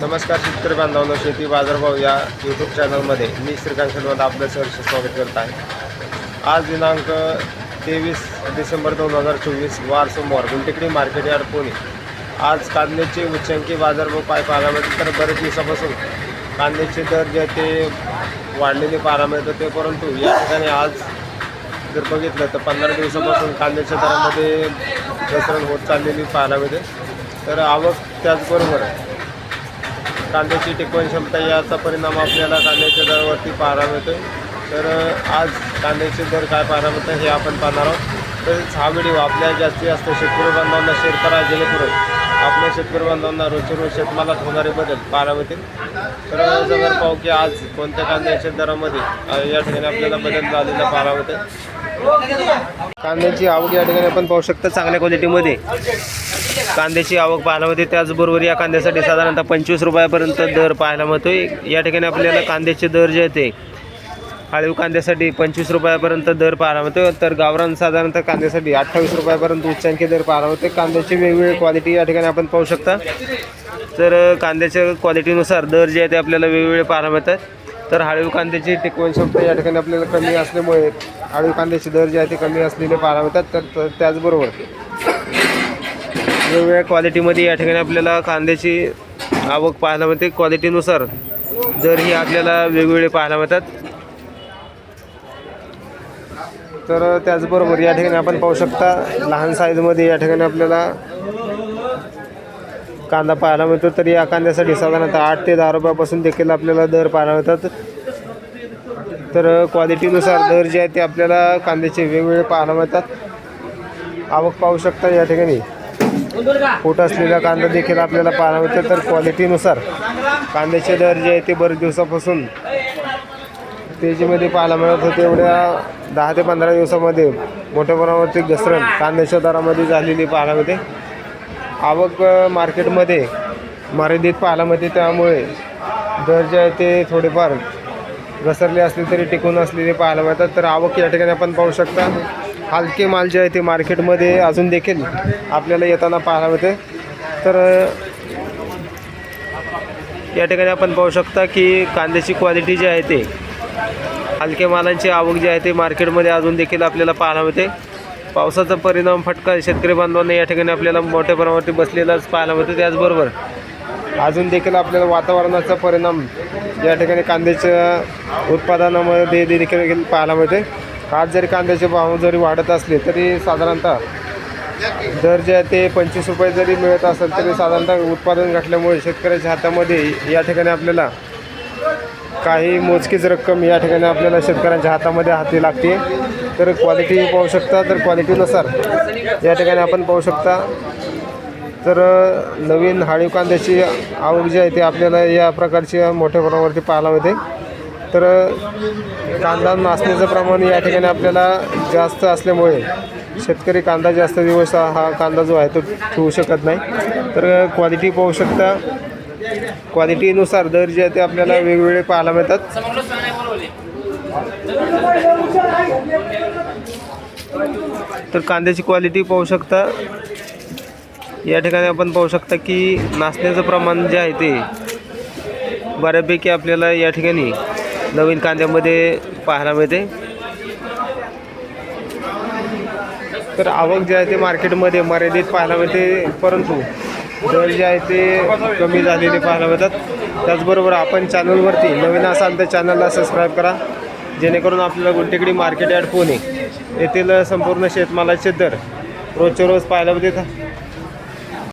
नमस्कार शेतकरी बांधवांनो शेती बाजारभाव या यूट्यूब चॅनलमध्ये मी श्रीकांत शेलवंत आपलं सहर्ष स्वागत करत आहे. आज दिनांक तेवीस डिसेंबर दोन हजार चोवीस वार सोमवार गुंटेकडी मार्केट यार्ड पुणे. आज कांद्याचे उच्चांकी बाजारभाव पाय पाहायला मिळतात तर बरेच दिवसापासून कांद्याचे दर जे ते वाढलेले पाहायला मिळत होते परंतु या ठिकाणी आज जर बघितलं तर पंधरा दिवसापासून कांद्याच्या दरामध्ये घसरण होत चाललेली पाहायला मिळते. तर आवक त्याचबरोबर कांद्याची टिकवण क्षमता याचा परिणाम आपल्याला कांद्याच्या दरावरती पाहायला मिळतो तर आज कांद्याचे दर काय पाहायला मिळतं हे आपण पाहणार आहोत. तसेच हा व्हिडिओ आपल्या जास्तीत जास्त शेतकरी बांधवांना शेअर करा जेणेकरून आपल्या शेतकरी बांधवांना रोजचे रोज शेतमालात होणारे बदल पाहायला मिळतील. तर जर पाहू की आज कोणत्या कांद्याच्या दरामध्ये या ठिकाणी आपल्याला बदल झालेला पाहायला मिळते कांद्याची आवक या ठिकाणी आपण पाहू शकता चांगल्या क्वालिटीमध्ये कांद्याची आवक पाहायला मिळते. त्याचबरोबर या कांद्यासाठी साधारणतः पंचवीस रुपयापर्यंत दर पाहायला मिळतो या ठिकाणी आपल्याला कांद्याचे दर जे ते आळीव कांद्यासाठी पंचवीस रुपयापर्यंत दर पाहायला मिळतो तर गावरान साधारणतः कांद्यासाठी अठ्ठावीस रुपयापर्यंत उच्चांकी दर पाहायला मिळते कांद्याची वेगवेगळी क्वालिटी या ठिकाणी आपण पाहू शकता. तर कांद्याच्या क्वालिटीनुसार दर जे आहे ते आपल्याला वेगवेगळे पाहायला मिळतात. तर हाळीव कांद्याची टिकवण क्षमता या ठिकाणी आपल्याला कमी असल्यामुळे हाळीव कांद्याचे दर जे आहे ते कमी असलेले पाहायला मिळतात. तर त्याचबरोबर वेगवेगळ्या क्वालिटीमध्ये या ठिकाणी आपल्याला कांद्याची आवक पाहायला मिळते. क्वालिटीनुसार दर ही आपल्याला वेगवेगळे पाहायला मिळतात. तर त्याचबरोबर या ठिकाणी आपण पाहू शकता लहान साईजमध्ये या ठिकाणी आपल्याला कांदा पाहायला मिळतो तर या कांद्यासाठी साधारणतः आठ ते दहा रुपयापासून देखील आपल्याला दर पाहायला मिळतात. तर क्वालिटीनुसार दर जे आहे ते आपल्याला कांद्याचे वेगवेगळे पाहायला मिळतात. आवक पाहू शकता या ठिकाणी. पोट असलेला कांदा देखील आपल्याला पाहायला मिळतो. तर क्वालिटीनुसार कांद्याचे दर जे आहे ते बरेच दिवसापासून तेजीमध्ये पाहायला मिळत होते. एवढ्या दहा ते पंधरा दिवसामध्ये मोठ्या प्रमाणावरती घसरण कांद्याच्या दरामध्ये झालेली पाहायला मिळते. आवक मार्केटमध्ये मर्यादित पाहायला मिळते त्यामुळे दर जे आहे ते थोडेफार घसरले असले तरी टिकून असलेले पाहायला मिळतात. तर आवक या ठिकाणी आपण पाहू शकता. हलके माल जे आहे ते मार्केटमध्ये अजून देखील आपल्याला येताना पाहायला मिळते. तर या ठिकाणी आपण पाहू शकता की कांद्याची क्वालिटी जी आहे ते हलक्या मालांची आवक जी आहे ते मार्केटमध्ये अजून देखील आपल्याला पाहायला मिळते. पावसाचा परिणाम फटका शेतकरी बांधवांना या ठिकाणी आपल्याला मोठ्या प्रमाणावरती बसलेलाच पाहायला मिळतो. त्याचबरोबर अजून देखील आपल्याला वातावरणाचा परिणाम या ठिकाणी कांद्याच्या उत्पादनामध्ये देखील पाहायला मिळते आज जरी कांद्याचे भाव जरी वाढत असले तरी साधारणतः दर जे आहे ते पंचवीस रुपये जरी मिळत असेल तरी साधारणतः उत्पादन घटल्यामुळे शेतकऱ्याच्या हातामध्ये या ठिकाणी आपल्याला काही मोजकीच रक्कम या ठिकाणी आपल्याला शेतकऱ्यांच्या हातामध्ये हाती लागते. तर क्वालिटी पाहू शकता. तर क्वालिटीनुसार या ठिकाणी आपण पाहू शकता. तर नवीन हाळीव कांद्याची आवक जी आहे ती आपल्याला या प्रकारची मोठ्या प्रमाणावरती पाहायला मिळते. तर कांदा नाचण्याचं प्रमाण या ठिकाणी आपल्याला जास्त असल्यामुळे शेतकरी कांदा जास्त दिवस हा कांदा जो आहे तो ठेवू शकत नाही. तर क्वालिटी पाहू शकता. क्वालिटीनुसार दर जे आहे ते आपल्याला वेगवेगळे पाहायला मिळतात. तर कांद्याची क्वालिटी पाहू शकता. या ठिकाणी आपण पाहू शकता की नाचण्याचं प्रमाण जे आहे ते बऱ्यापैकी आपल्याला या ठिकाणी नवीन कांद्यामध्ये पाहायला मिळते. तर आवक जे आहे ते मार्केटमध्ये मर्यादित पाहायला मिळते परंतु दर जे आहे ते कमी झालेले पाहायला मिळतात. त्याचबरोबर आपण चॅनलवरती नवीन असाल तर चॅनलला सबस्क्राईब करा. जेणेकरून आपल्याला गुलटेकडी मार्केट यार्ड पुणे येथील संपूर्ण शेतमालाचे दर रोजच्या रोज पाहायला मिळते